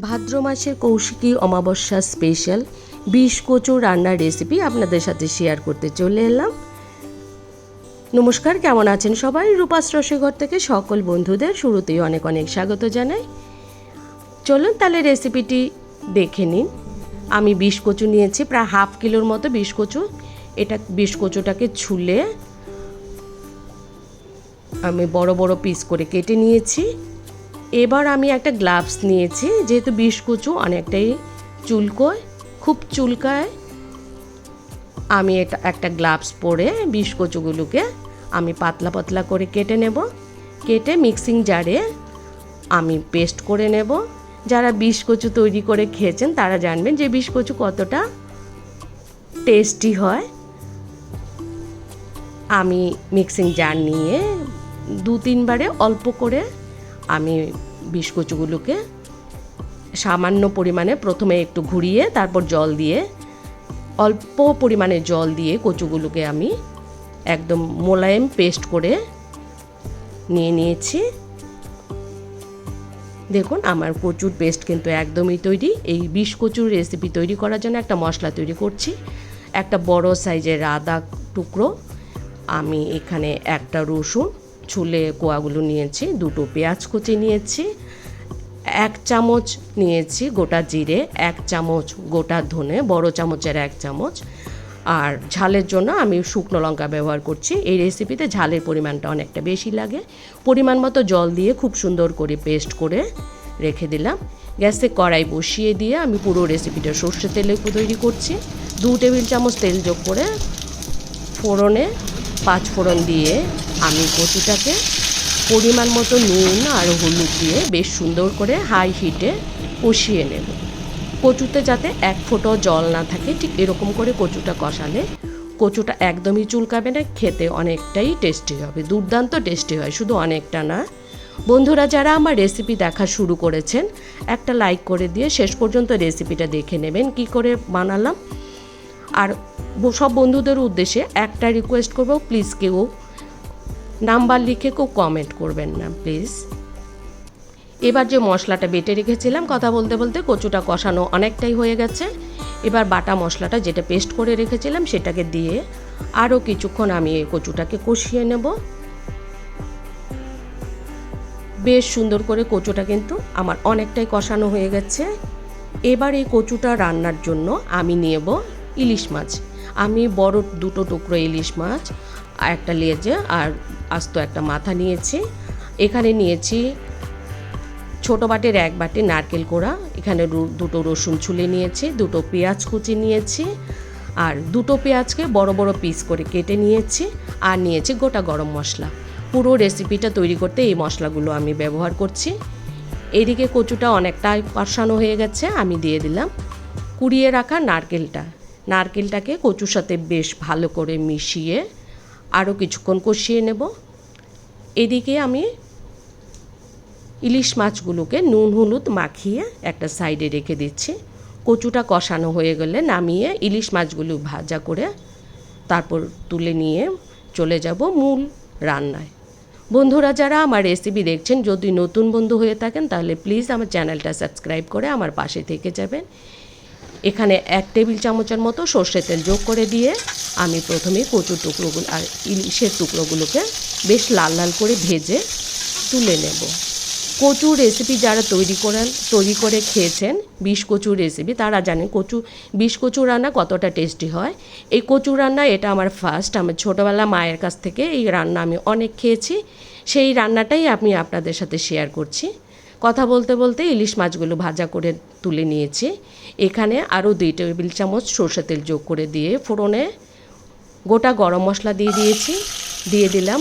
ভাদ্র মাসের কৌশিকী অমাবস্যা স্পেশাল বিষ কচু রান্নার রেসিপি আপনাদের সাথে শেয়ার করতে চলে এলাম। নমস্কার, কেমন আছেন সবাই? রূপাস রসেঘর থেকে সকল বন্ধুদের শুরুতেই অনেক অনেক স্বাগত জানাই। চলুন তাহলে রেসিপিটি দেখে নিন। আমি বিষ কচু নিয়েছি প্রায় হাফ কিলোর মতো বিষ কচু। এটা বিষ কচুটাকে ছুলে আমি বড় বড় পিস করে কেটে নিয়েছি। এবার আমি একটা গ্লাভস নিয়েছি, যেহেতু বিষ কুচু, অনেকটাই চুলকোয়, খুব চুলকায়। আমি এটা একটা গ্লাভস পরে বিষ কচুগুলোকে আমি পাতলা পাতলা করে কেটে নেব। কেটে মিক্সিং জারে আমি পেস্ট করে নেব। যারা বিষ কচু তৈরি করে খেয়েছেন, তারা জানবেন যে বিষ কচু কতটা টেস্টি হয়। আমি মিক্সিং জার নিয়ে দু তিনবারে অল্প করে আমি বিষ কচুগুলোকে সামান্য পরিমাণে প্রথমে একটু ঘুরিয়ে, তারপর জল দিয়ে, অল্প পরিমাণে জল দিয়ে কচুগুলোকে আমি একদম মোলায়েম পেস্ট করে নিয়ে নিয়েছি। দেখুন, আমার কচুর পেস্ট কিন্তু একদমই তৈরি। এই বিষ কচুর রেসিপি তৈরি করার জন্য একটা মশলা তৈরি করছি। একটা বড় সাইজের আদা টুকরো। আমি এখানে একটা রসুন ছুলে কোয়াগুলো নিয়েছি, দুটো পেঁয়াজ কুচি নিয়েছি, এক চামচ নিয়েছি গোটা জিরে, এক চামচ গোটা ধনে, বড় চামচের এক চামচ। আর ঝালের জন্য আমি শুকনো লঙ্কা ব্যবহার করছি। এই রেসিপিতে ঝালের পরিমাণটা অনেকটা বেশি লাগে। পরিমাণ মতো জল দিয়ে খুব সুন্দর করে পেস্ট করে রেখে দিলাম। গ্যাসে কড়াই বসিয়ে দিয়ে আমি পুরো রেসিপিটা সর্ষে তেলে তৈরি করছি। দু টেবিল চামচ তেল যোগ করে ফোড়নে পাঁচ ফোড়ন দিয়ে আমি কচুটাকে পরিমাণ মতো নুন আর হলুদ দিয়ে বেশ সুন্দর করে হাই হিটে কষিয়ে নেব। কচুতে যাতে এক ফোঁটো জল না থাকে, ঠিক এরকম করে কচুটা কষালে কচুটা একদমই চুলকাবে না, খেতে অনেকটাই টেস্টি হবে, দুর্দান্ত টেস্টি হয়, শুধু অনেকটা না। বন্ধুরা, যারা আমার রেসিপি দেখা শুরু করেছেন, একটা লাইক করে দিয়ে শেষ পর্যন্ত রেসিপিটা দেখে নেবেন, কি করে বানালাম। আর সব বন্ধুদের উদ্দেশ্যে একটা রিকোয়েস্ট করব প্লিজ কেউ নাম্বার লিখে কেউ কমেন্ট করবেন না প্লিজ এবার যে মশলাটা বেটে রেখেছিলাম, কথা বলতে বলতে কচুটা কষানো অনেকটাই হয়ে গেছে। এবার বাটা মশলাটা যেটা পেস্ট করে রেখেছিলাম, সেটাকে দিয়ে আরও কিছুক্ষণ আমি এই কচুটাকে কষিয়ে নেব। বেশ সুন্দর করে কচুটা কিন্তু আমার অনেকটাই কষানো হয়ে গেছে। এবার এই কচুটা রান্নার জন্য আমি নেব ইলিশ মাছ। আমি বড় দুটো টুকরো ইলিশ মাছ আর একটা লেজে আর আস্ত একটা মাথা নিয়েছি। এখানে নিয়েছি ছোটো বাটির এক বাটি নারকেল কোড়া, এখানে দুটো রসুন ছুলে নিয়েছি, দুটো পেঁয়াজ কুচি নিয়েছি, আর দুটো পেঁয়াজকে বড় বড় পিস করে কেটে নিয়েছি, আর নিয়েছি গোটা গরম মশলা। পুরো রেসিপিটা তৈরি করতে এই মশলাগুলো আমি ব্যবহার করছি। এদিকে কচুটা অনেকটাই কষানো হয়ে গেছে, আমি দিয়ে দিলাম। কুড়িয়ে রাখা নারকেলটা, নারকেলটাকে কচুর সাথে বেশ ভালো করে মিশিয়ে আরও কিছুক্ষণ কষিয়ে নেব। এদিকে আমি ইলিশ মাছগুলোকে নুন, হলুদ মাখিয়ে একটা সাইডে রেখে দিচ্ছি। কচুটা কষানো হয়ে গেলে নামিয়ে ইলিশ মাছগুলো ভাজা করে তারপর তুলে নিয়ে চলে যাব মূল রান্নায়। বন্ধুরা, যারা আমার রেসিপি দেখছেন, যদি নতুন বন্ধু হয়ে থাকেন, তাহলে প্লিজ আমার চ্যানেলটা সাবস্ক্রাইব করে আমার পাশে থেকে যাবেন। এখানে এক টেবিল চামচের মতো সর্ষের তেল যোগ করে দিয়ে আমি প্রথমে কচুর টুকরোগুলো আর ইলিশের টুকরোগুলোকে বেশ লাল লাল করে ভেজে তুলে নেব। কচুর রেসিপি যারা তৈরি করেন, তৈরি করে খেয়েছেন, বিষ কচুর রেসিপি তারা জানেন কচু, বিষ কচু রান্না কতটা টেস্টি হয়। এই কচু রান্না এটা আমার ফার্স্ট আমার ছোটোবেলা মায়ের কাছ থেকে এই রান্না আমি অনেক খেয়েছি। সেই রান্নাটাই আমি আপনাদের সাথে শেয়ার করছি। কথা বলতে বলতে ইলিশ মাছগুলো ভাজা করে তুলে নিয়েছি। এখানে আরও দুই টেবিল চামচ সর্ষে তেল যোগ করে দিয়ে ফোড়নে গোটা গরম মশলা দিয়ে দিয়েছি। দিয়ে দিলাম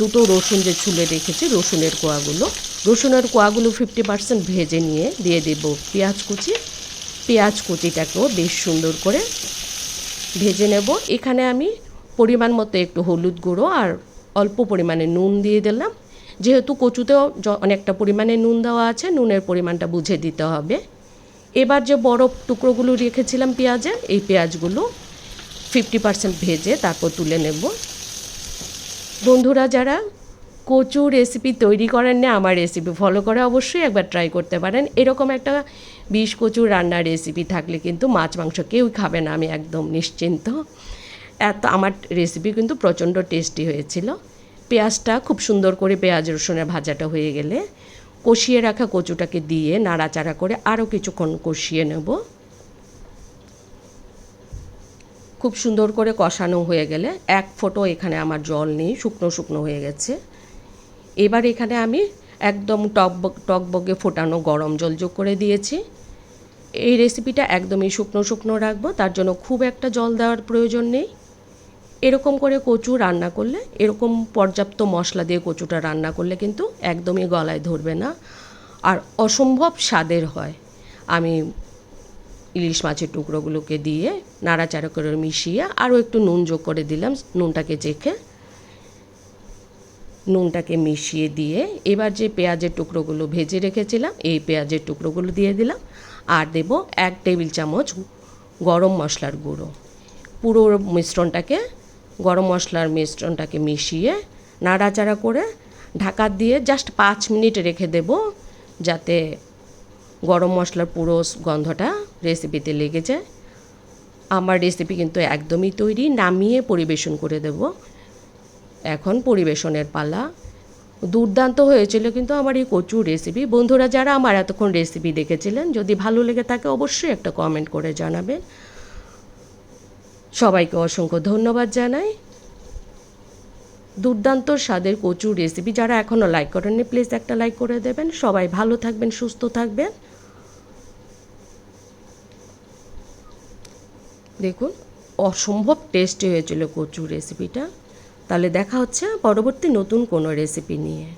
দুটো রসুন যে ছুলে রেখেছি, রসুনের কোয়াগুলো। রসুনের কোয়াগুলো ফিফটি পার্সেন্ট ভেজে নিয়ে দিয়ে দেব পেঁয়াজ কুচি। পেঁয়াজ কুচিটাকেও বেশ সুন্দর করে ভেজে নেব। এখানে আমি পরিমাণ মতো একটু হলুদ গুঁড়ো আর অল্প পরিমাণে নুন দিয়ে দিলাম। যেহেতু কচুতেও অনেকটা পরিমাণে নুন দেওয়া আছে, নুনের পরিমাণটা বুঝে দিতে হবে। এবার যে বড় টুকরোগুলো রেখেছিলাম পেঁয়াজের, এই পেঁয়াজগুলো ফিফটি পার্সেন্ট ভেজে তারপর তুলে নেব। বন্ধুরা, যারা কচু রেসিপি তৈরি করেন না, আমার রেসিপি ফলো করে অবশ্যই একবার ট্রাই করতে পারেন। এরকম একটা বিষ কচুর রান্নার রেসিপি থাকলে কিন্তু মাছ, মাংস কেউই খাবে না, আমি একদম নিশ্চিন্ত। এত, আমার রেসিপি কিন্তু প্রচণ্ড টেস্টি হয়েছিল। পেঁয়াজটা খুব সুন্দর করে পেঁয়াজ রসুনের ভাজাটা হয়ে গেলে কষিয়ে রাখা কচুটাকে দিয়ে নাড়াচাড়া করে আরও কিছুক্ষণ কষিয়ে নেব। খুব সুন্দর করে কষানো হয়ে গেলে এক ফোঁটো এখানে আমার জল নেই, শুকনো শুকনো হয়ে গেছে। এবার এখানে আমি একদম টক টকবগে ফোটানো গরম জল যোগ করে দিয়েছি। এই রেসিপিটা একদমই শুকনো শুকনো রাখব, তার জন্য খুব একটা জল দেওয়ার প্রয়োজন নেই। এরকম করে কচু রান্না করলে, এরকম পর্যাপ্ত মশলা দিয়ে কচুটা রান্না করলে কিন্তু একদমই গলায় ধরবে না। আর অসম্ভব স্বাদের হয়। আমি ইলিশ মাছের টুকরোগুলোকে দিয়ে নাড়াচাড়া করে মিশিয়ে আরও একটু নুন যোগ করে দিলাম, নুনটাকে চেখে। নুনটাকে মিশিয়ে দিয়ে এবার যে পেঁয়াজের টুকরোগুলো ভেজে রেখেছিলাম, এই পেঁয়াজের টুকরোগুলো দিয়ে দিলাম। আর দেব এক টেবিল চামচ গরম মশলার গুঁড়ো। পুরো মিশ্রণটাকে গরম মশলার মিশ্রণটাকে মিশিয়ে নাড়াচাড়া করে ঢাকা দিয়ে জাস্ট পাঁচ মিনিট রেখে দেব যাতে গরম মশলার পুরো গন্ধটা রেসিপিতে লেগে যায়। আমার রেসিপি কিন্তু একদমই তৈরি, নামিয়ে পরিবেশন করে দেব। এখন পরিবেশনের পালা। দুর্দান্ত হয়েছিল কিন্তু আমার এই কচুর রেসিপি বন্ধুরা, যারা আমার এতক্ষণ রেসিপি দেখেছিলেন, যদি ভালো লেগে থাকে অবশ্যই একটা কমেন্ট করে জানাবেন। সবাইকে অসংখ্য ধন্যবাদ জানাই। দুর্দান্ত স্বাদের কচুর রেসিপি যারা এখনও লাইক করেননি প্লিজ একটা লাইক করে দেবেন। সবাই ভালো থাকবেন, সুস্থ থাকবেন। দেখুন, অসম্ভব টেস্টি হয়েছিল কচুর রেসিপিটা তাহলে দেখা হচ্ছে পরবর্তী নতুন কোনো রেসিপি নিয়ে।